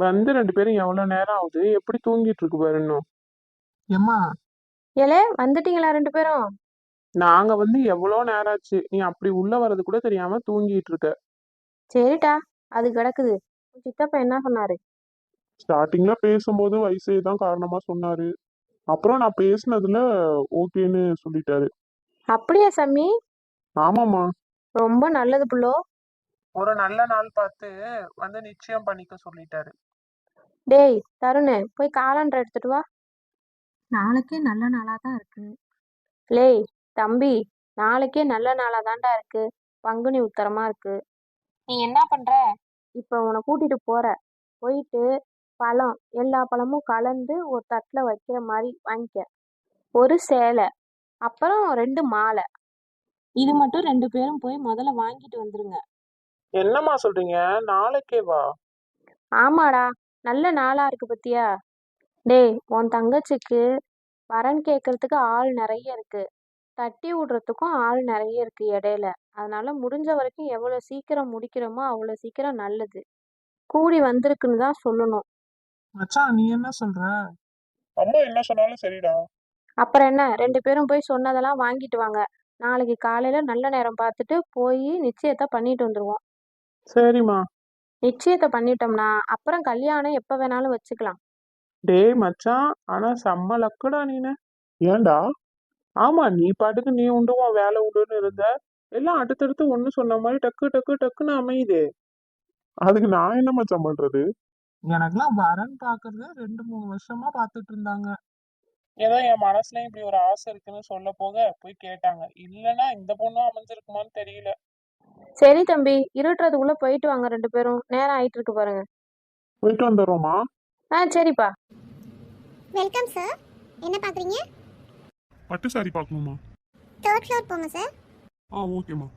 வந்து ரெண்டு பேரும் எவ்வளவு நேரம் ஆகுது? எப்படி தூங்கிட்டு இருக்கு பாரு இன்னும். ஏம்மா? ஏலே வந்துட்டீங்களா ரெண்டு பேரும்? நாங்க வந்து எவ்வளவு நேரம் ஆச்சு? நீ அப்படி உள்ள வர்றது கூட தெரியாம தூங்கிட்டு இருக்க. சரிடா அது கிடக்குது. உன் சித்தப்பா என்ன சொன்னாரு? ஸ்டார்டிங்ல பேசும்போது வயசே தான் காரணமா சொன்னாரு. அப்புறம் நான் பேசுனதுல ஓகேன்னு சொல்லிட்டாரு. அப்படியா சாமி? ஆமாம்மா. ரொம்ப நல்லது புள்ளோ. ஒரு நல்ல நாள் பார்த்து வந்து நிச்சயம் பண்ணிக்க சொல்லிட்டாரு. டேய் தருணு போய் காலண்டர் எடுத்துட்டு வா. நாளைக்கே நல்ல நாளா தான் இருக்கு. லேய் தம்பி நாளைக்கே நல்ல நாளா தான்டா இருக்கு. பங்குனி உத்தரமா இருக்கு. நீ என்ன பண்ற? இப்ப உன்னை கூட்டிட்டு போற. போயிட்டு பழம் எல்லா பழமும் கலந்து ஒரு தட்டுல வைக்கிற மாதிரி வாங்கிக்க. ஒரு சேலை அப்புறம் ரெண்டு மாலை. இது மட்டும் ரெண்டு பேரும் போய் முதல்ல வாங்கிட்டு வந்துருங்க. என்னம்மா சொல்றீங்க? நாளைக்கே வா. ஆமாடா. நல்ல நாளா இருக்கு பத்தியா? டேய் உன் தங்கச்சிக்கு வரன் கேட்கறதுக்கு ஆள் நிறைய இருக்கு. தட்டி விடுறதுக்கும் ஆள் நிறைய இருக்கு இடையில. அதனால முடிஞ்ச வரைக்கும் எவ்வளவு சீக்கிரம் முடிக்கிறோமோ அவ்வளவு சீக்கிரம் நல்லது. கூடி வந்திருக்குன்னு தான் சொல்லணும். மச்சான் நீ என்ன சொல்ற? அம்மா என்ன சொன்னாலும் சரிடா. அப்புறம் என்ன? ரெண்டு பேரும் போய் சொன்னதெல்லாம் வாங்கிட்டு வாங்க. நாளைக்கு காலையில நல்ல நேரம் பார்த்துட்டு போய் நிச்சயத்தை பண்ணிட்டு வந்துருவோம். சரிம்மா. நிச்சயத்தை பண்ணிட்டோம்னா அப்புறம் கல்யாணம் எப்ப வேணாலும் வச்சுக்கலாம். டேய் மச்சான் ஆனா செம்ம லக்குடா நீனு. ஏன்டா? ஆமா நீ பாட்டுக்கு நீ உண்டு உன் வேலை உண்டுன்னு இருந்த. எல்லாம் அடுத்தடுத்து ஒண்ணு சொன்ன மாதிரி டக்கு டக்கு டக்குன்னு அமையுதே. அதுக்கு நான் என்ன மச்சான் பண்றது? எனக்கெல்லாம் வரன் பாக்குறது ரெண்டு மூணு வருஷமா பாத்துட்டு இருந்தாங்க. ஏதோ என் மனசுல இப்படி ஒரு ஆசை இருக்குன்னு சொல்ல போக போய் கேட்டாங்க. இல்லைன்னா இந்த பொண்ணும் அமைஞ்சிருக்குமான்னு தெரியல. சரி தம்பி இருட்டுறதுக்குள்ள போயிட்டு வாங்க ரெண்டு பேரும். நேரம் ஆயிட்டு இருக்கு பாருங்க. போயிட்டு வந்துடுறோமா ஆ சரிப்பா. வெல்கம் சார் என்ன பார்க்குறீங்க பட்டு சாரி பார்க்கணுமா தேர்ட் ஃப்ளோர் போங்க சார் ஆ ஓகேம்மா.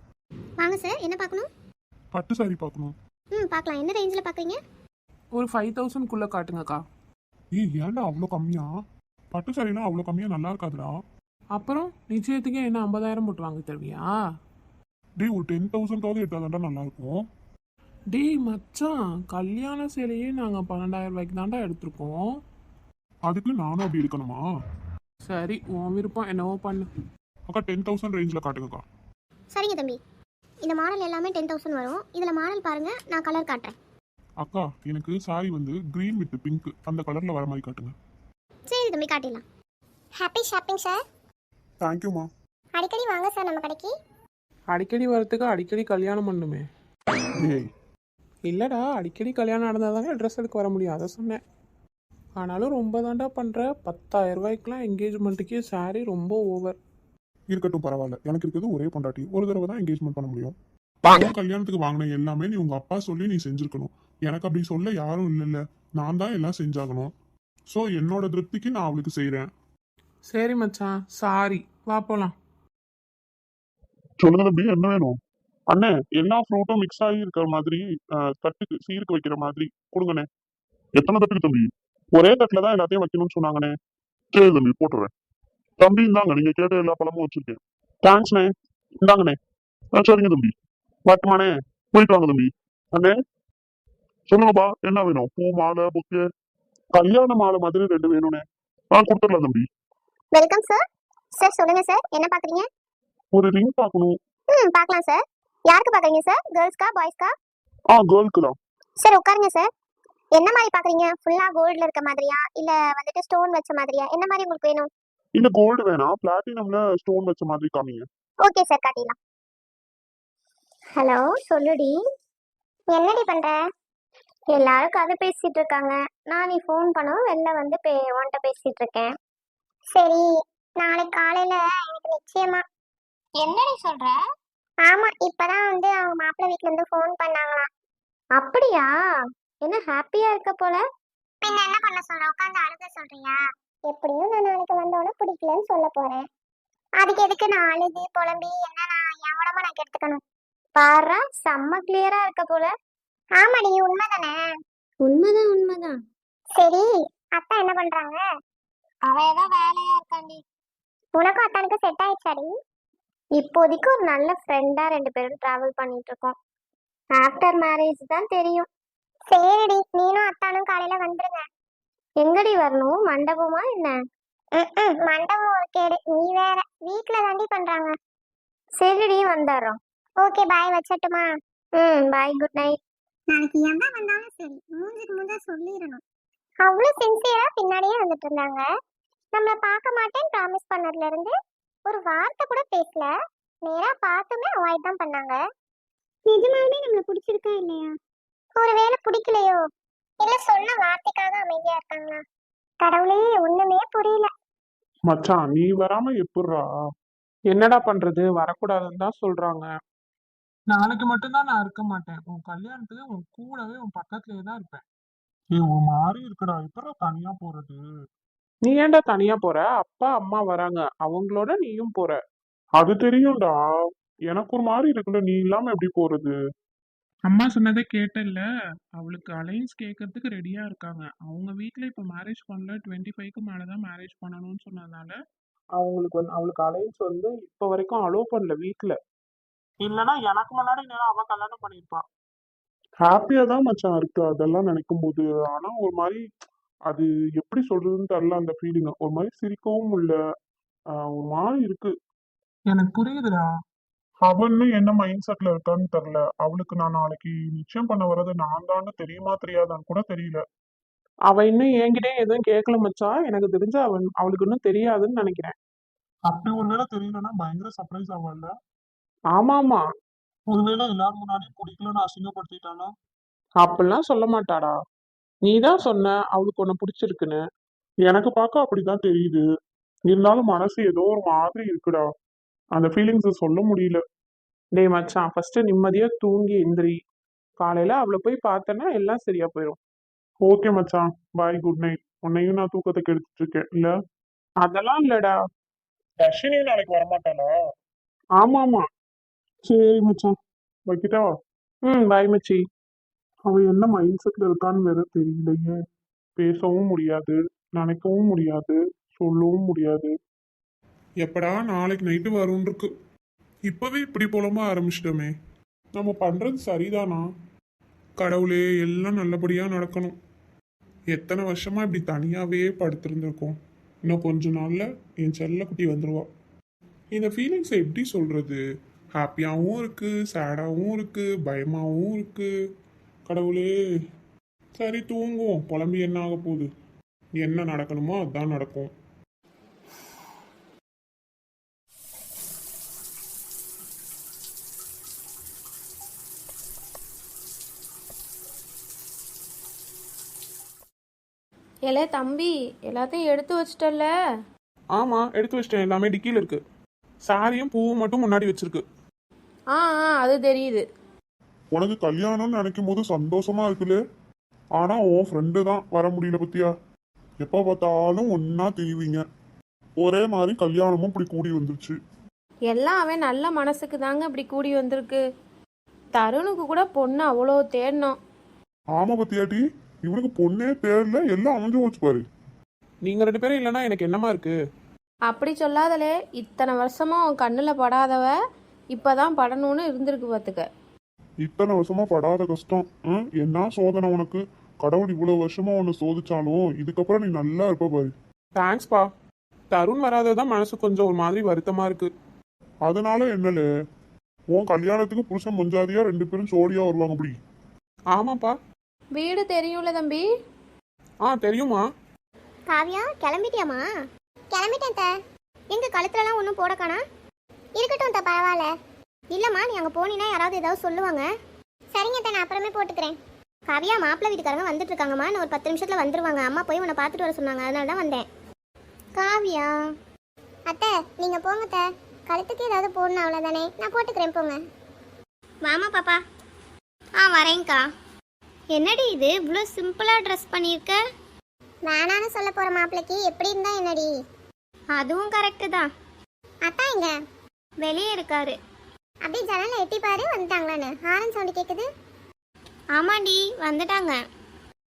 வாங்க சார் என்ன பார்க்கணும் பட்டு சாரி பார்க்கணும் ம் பார்க்கலாம் என்ன ரேஞ்சில் பார்க்குறீங்க ஒரு ஃபைவ் தௌசண்ட்குள்ள காட்டுங்கக்கா. ஏய் ஏன்டா அவ்வளோ கம்மியா? பட்டு சாரினா அவ்வளோ கம்மியா? நல்லா இருக்காதுடா. அப்புறம் நிச்சயத்துக்கு என்ன ஐம்பதாயிரம் போட்டு வாங்கி தருவியா? டேய் ஒரு டென் தௌசண்ட்காவது எடுத்தாதான்டா நல்லா இருக்கும் டேய் மச்சான் கல்யாண சேலையே நாங்கள் பன்னெண்டாயிரம் ரூபாய்க்கு தான்டா எடுத்திருக்கோம். அதுக்கு நானும் அப்படி எடுக்கணுமா? சரி உன் விருப்பம் என்னவோ பண்ணு. அக்கா டென் தௌசண்ட் ரேஞ்சில் காட்டுங்கக்கா. சரிங்க தம்பி. இந்த மாடல் எல்லாமே டென் தௌசண்ட் வரும். இதில் மாடல் பாருங்கள் நான் கலர் காட்டுறேன். அக்கா எனக்கு சாரி வந்து க்ரீன் வித் பிங்க் அந்த கலரில் வர மாதிரி காட்டுங்க. சரி தம்பி காட்டிடலாம். ஹாப்பி ஷாப்பிங் சார் தேங்க்யூம்மா அடிக்கடி வாங்க சார் நம்ம கடைக்கு. அடிக்கடி வரத்துக்கு அடிக்கடி கல்யாணம் பண்ணுமே. டேய் இல்லைடா அடிக்கடி கல்யாணம் நடந்தால் தானே ட்ரெஸ் எடுக்க வர முடியும் அதை சொன்னேன். ஆனாலும் ரொம்ப தாண்டா பண்ணுற பத்தாயிரம் ரூபாய்க்குலாம் என்கேஜ்மெண்ட்டுக்கே சாரி ரொம்ப ஓவர் இருக்கட்டும் பரவாயில்ல. எனக்கு இருக்கிறது ஒரே பொண்டாட்டி. ஒரு தடவை தான் என்கேஜ்மெண்ட் பண்ண முடியும். உன் கல்யாணத்துக்கு வாங்கின எல்லாமே நீ உங்க அப்பா சொல்லி நீ செஞ்சிருக்கணும். எனக்கு அப்படி சொல்ல யாரும் இல்லைல்ல. நான் தான் எல்லாம் செஞ்சாகணும். ஸோ என்னோட திருப்திக்கு நான் அவளுக்கு செய்கிறேன் சரி மச்சான் சாரி வா போலாம். சொல்லுங்க தம்பி என்ன வேணும்? அண்ணே எல்லா ஃப்ரூட்டும் மிக்ஸ் ஆகி இருக்கிற மாதிரி தட்டுக்கு சீருக்கு வைக்கிற மாதிரி கொடுங்கண்ணே. எத்தனை தட்டுக்கு தம்பி? ஒரே தட்டுல தான் எல்லாத்தையும் வைக்கணும்னு சொன்னாங்கண்ணே. சரி தம்பி போட்டுறேன். தம்பி இந்தாங்க நீங்க கேட்ட எல்லா பழமும் வச்சிருக்கேன். தேங்க்ஸ்ண்ணே இந்தாங்கண்ணே. சரிங்க தம்பி. வரட்டுமாண்ணே. போயிட்டு வாங்க தம்பி. அண்ணே. சொல்லுங்கப்பா என்ன வேணும்? பூ மாலை புக்கு? கல்யாண மாலை மாதிரி ரெண்டு வேணும்ண்ணே. ஆ கொடுத்துடலாம் தம்பி. வெல்கம் சார் சார் சொல்லுங்க சார் என்ன பாக்குறீங்க? ஒரு ரிங் பார்க்கணும். ம் பார்க்கலாம் சார் யாருக்கு பார்க்குறீங்க சார் கேர்ள்ஸ்க்கா பாய்ஸ்க்கா ஆ கேர்ள்க்கு தான் சார் உட்காருங்க சார் என்ன மாதிரி பார்க்குறீங்க? ஃபுல்லாக கோல்டில் இருக்க மாதிரியா? இல்லை வந்துட்டு ஸ்டோன் வச்ச மாதிரியா? என்ன மாதிரி உங்களுக்கு வேணும்? இல்ல கோல்டு வேணாம் பிளாட்டினம்ல ஸ்டோன் வச்ச மாதிரி காமிங்க. Okay sir காட்டிடலாம். ஹலோ சொல்லுடி. என்னடி பண்ற? எல்லாரும் கதை பேசிட்டு இருக்காங்க. நான் நீ ஃபோன் பண்ணவும் வெளில வந்து பே உன்கிட்ட பேசிட்டு இருக்கேன். சரி நாளைக்கு காலையில எனக்கு நிச்சயமா என்னடி சொல்ற? ஆமா இப்பதான் வந்து அவங்க மாப்பிள்ளை வீட்ல இருந்து ஃபோன் பண்ணாங்களாம். அப்படியா? என்ன ஹாப்பியா இருக்க போல? பின்ன என்ன பண்ண சொல்ற? உட்காந்து அழுக சொல்றியா? எப்படியும் நான் நாளைக்கு வந்தோடனே பிடிக்கலன்னு சொல்ல போறேன். அதுக்கு எதுக்கு நான் அழுது புலம்பி? என்ன நான் என் உடம்ப நான் கெடுத்துக்கணும்? பாரா செம்ம கிளியரா இருக்க போல. ஆமாடி உண்மைதானே? உண்மைதான் உண்மைதான். சரி அத்தா என்ன பண்றாங்க? அவ ஏதோ வேலையா இருக்காண்டி. உனக்கும் அத்தானுக்கு செட் ஆயிடுச்சாடி? இப்போதைக்கு ஒரு நல்ல ஃப்ரெண்டா ரெண்டு பேரும் டிராவல் பண்ணிட்டு இருக்கோம் ஆஃப்டர் மேரேஜ் தான் தெரியும். சரிடி நீனும் அத்தானும் காலையில வந்துருங்க. எங்கடி வரணும்? மண்டபமா என்ன? ம்ம், மண்டபம் ஒரு கேடு. நீ வேற. வீட்ல தாண்டி பண்றாங்க. சரிடி வந்துடுறோம் ஓகே பாய் வச்சட்டுமா? ம் பாய் குட் நைட் நாளைக்கு எந்த வந்தாலும் சரி. மூஞ்சுக்கு மூஞ்சா சொல்லிடணும். அவ்வளவு சின்சியரா பின்னாடியே வந்துட்டு இருந்தாங்க. நம்மள பார்க்க மாட்டேன்னு ப்ராமிஸ் பண்ணதுல இருந்து ஒரு வார்த்தை கூட பேசல. நேரா பார்த்துமே அவாய்ட் தான் பண்ணாங்க. நிஜமாலுமே நம்மள பிடிச்சிருக்கா இல்லையா? ஒருவேளை பிடிக்கலையோ? இல்ல சொன்ன வார்த்தைக்காக அமைதியா இருக்காங்களா? கடவுளே ஒண்ணுமே புரியல. மச்சான் நீ வராம எப்புட்றா? என்னடா பண்றது? வரக்கூடாதுன்னு தான் சொல்றாங்க. நாளைக்கு மட்டும்தான் நான் இருக்க மாட்டேன். உன் கல்யாணத்துக்கு உன் கூடவே உன் பக்கத்துலயே தான் இருப்பேன். ஏய் ஒரு மாதிரி இருக்குடா. இப்ப தனியா போறது? நீ ஏன்டா தனியா போற? அப்பா அம்மா வராங்க. அவங்களோட நீயும் போற. அது தெரியும்டா. எனக்கு ஒரு மாதிரி இருக்குல்ல நீ இல்லாம எப்படி போறது? அம்மா சொன்னதை கேட்டல்ல. அவளுக்கு அலைன்ஸ் கேட்கறதுக்கு ரெடியா இருக்காங்க. அவங்க வீட்ல இப்ப மேரேஜ் பண்ணல. டுவெண்ட்டி ஃபைவ்க்கு மேலதான் மேரேஜ் பண்ணணும்னு சொன்னதுனால அவங்களுக்கு வந்து அவளுக்கு அலைன்ஸ் வந்து இப்ப வரைக்கும் அலோவ் பண்ணல வீட்ல. இல்லனா எனக்கு முன்னாடி நேரம் அவ கல்யாணம் பண்ணிருப்பா ஹாப்பியா தான் மச்சான் இருக்கு. அதெல்லாம் நினைக்கும் போது ஆனா ஒரு மாதிரி அது எப்படி சொல்றதுன்னு தெரியல அந்த ஃபீலிங் ஒரு மாதிரி சிரிக்கவும் இல்ல. ஒரு மாதிரி இருக்கு. எனக்கு புரியுதுடா. அவன்னு என்ன மைண்ட் செட்ல இருக்கான்னு தெரியல. அவளுக்கு நான் நாளைக்கு நிச்சயம் பண்ண வர்றது நான் தான்னு தெரியுமா தெரியாதான்னு கூட தெரியல. அவ இன்னும் என்கிட்ட எதுவும் கேட்கல மச்சான் எனக்கு தெரிஞ்ச அவன் அவளுக்கு இன்னும் தெரியாதுன்னு நினைக்கிறேன். அப்படி ஒருவேளை தெரியலன்னா பயங்கர சர்ப்ரைஸ் ஆகல ஆமா ஆமா ஒருவேளை எல்லாரும் முன்னாடியும் பிடிக்கலன்னு அசிங்கப்படுத்திட்டானா? அப்படிலாம் சொல்ல மாட்டாடா. நீ தான் சொன்ன அவளுக்கு உன்னை பிடிச்சிருக்குன்னு. எனக்கு பார்க்க அப்படிதான் தெரியுது. இருந்தாலும் மனசு ஏதோ ஒரு மாதிரி இருக்குடா. அந்த ஃபீலிங்ஸை சொல்ல முடியல. டேய் மச்சான் ஃபர்ஸ்ட் நிம்மதியா தூங்கி எந்திரி. காலையில அவளை போய் பார்த்தேன்னா எல்லாம் சரியா போயிடும் ஓகே மச்சான். பாய் குட் நைட் உன்னையும் நான் தூக்கத்தை கெடுத்துட்டு இருக்கேன். இல்ல? அதெல்லாம் இல்லடா. தர்ஷினி நாளைக்கு வரமாட்டாளா? ஆமா ஆமா சரி மச்சான். வைக்கிட்டா? ம் பாய் மச்சி. அவ என்ன மைண்ட் செட்ல இருக்கான்னு வேற தெரியலையே. பேசவும் முடியாது நினைக்கவும் முடியாது சொல்லவும் முடியாது. எப்படா நாளைக்கு நைட்டு வரும்னு இருக்கு. இப்பவே இப்படி போலமா ஆரம்பிச்சிட்டோமே. நம்ம பண்றது சரிதானா? கடவுளே எல்லாம் நல்லபடியா நடக்கணும். எத்தனை வருஷமா இப்படி தனியாவே படுத்திருந்திருக்கோம். இன்னும் கொஞ்ச நாள்ல என் செல்லக்குட்டி வந்துருவா. இந்த ஃபீலிங்ஸை எப்படி சொல்றது? ஹாப்பியாகவும் இருக்கு சேடாகவும் இருக்கு பயமாகவும் இருக்குது கடவுளே. சரி தூங்குவோம். புலம்பி என்ன ஆக போகுது? என்ன நடக்கணுமோ அதுதான் நடக்கும். ஏலே தம்பி எல்லாத்தையும் எடுத்து வச்சிட்டல்ல? ஆமா எடுத்து வச்சிட்டேன். எல்லாமே டிக்கில இருக்கு. சாரியும் பூவும் மட்டும் முன்னாடி வச்சிருக்கு. ஆ ஆ அது தெரியுது. உனக்கு கல்யாணம்னு நினைக்கும் போது சந்தோஷமா இருக்குல்ல? ஆனா உன் ஃப்ரெண்டு தான் வர முடியல பத்தியா? எப்ப பார்த்தாலும் ஒன்னா தெரிவிங்க. ஒரே மாதிரி கல்யாணமும் இப்படி கூடி வந்துருச்சு. எல்லாம் அவன் நல்ல மனசுக்கு தாங்க இப்படி கூடி வந்திருக்கு. தருணுக்கு கூட பொண்ணு அவ்வளோ தேடினோம் ஆமா பத்தியாட்டி இவனுக்கு பொண்ணே தேர்ல எல்லாம் அமைஞ்சு போச்சு பாரு. நீங்க ரெண்டு பேரும் இல்லைன்னா எனக்கு என்னமா இருக்கு? அப்படி சொல்லாதலே இத்தனை வருஷமா உன் கண்ணில் படாதவ இப்பதான் படணும்னு இருந்திருக்கு பார்த்துக்க இத்தனை வருஷமா படாத கஷ்டம். ம்? என்ன சோதனை உனக்கு? கடவுள் இவ்வளவு வருஷமா உன்னை சோதிச்சாலும் இதுக்கப்புறம் நீ நல்லா இருப்ப பாரு. தேங்க்ஸ்பா தருண் வராததான் மனசு கொஞ்சம் ஒரு மாதிரி வருத்தமா இருக்கு. அதனால என்னல? உன் கல்யாணத்துக்கு புருஷன் முஞ்சாதியா ரெண்டு பேரும் ஜோடியா வருவாங்க அப்படி. ஆமாப்பா. வீடு தெரியும்ல தம்பி? ஆ தெரியுமா காவியா கிளம்பிட்டியாமா கிளம்பிட்டேன் த எங்க கழுத்துலலாம் ஒன்றும் போட காணா இருக்கட்டும் த பரவாயில்ல. இல்லைம்மா நீ அங்கே போனீன்னா யாராவது ஏதாவது சொல்லுவாங்க. சரிங்க நான் அப்புறமே போட்டுக்கிறேன். காவியா மாப்பிள்ளை வீட்டுக்காரங்க வந்துட்டு இருக்காங்கம்மா நான் ஒரு பத்து நிமிஷத்தில் வந்துருவாங்க. அம்மா போய் உன்னை பார்த்துட்டு வர சொன்னாங்க. அதனால தான் வந்தேன். காவியா. அத்தை நீங்கள் போங்க த கழுத்துக்கு ஏதாவது போடணும் அவ்வளோதானே நான் போட்டுக்கிறேன் போங்க. வாமா பாப்பா. ஆ வரேங்க்கா என்னடி இது? இவ்வளோ சிம்பிளாக ட்ரெஸ் பண்ணியிருக்க? வேணான்னு சொல்ல போற மாப்பிளைக்கு எப்படி இருந்தா என்னடி? அதுவும் கரெக்டு தான். அத்தா எங்க? வெளியே இருக்காரு. அப்படியே ஜன்னல எட்டி பாரு வந்துட்டாங்களான்னு. ஹாரன் சவுண்ட் கேக்குது. ஆமாண்டி வந்துட்டாங்க.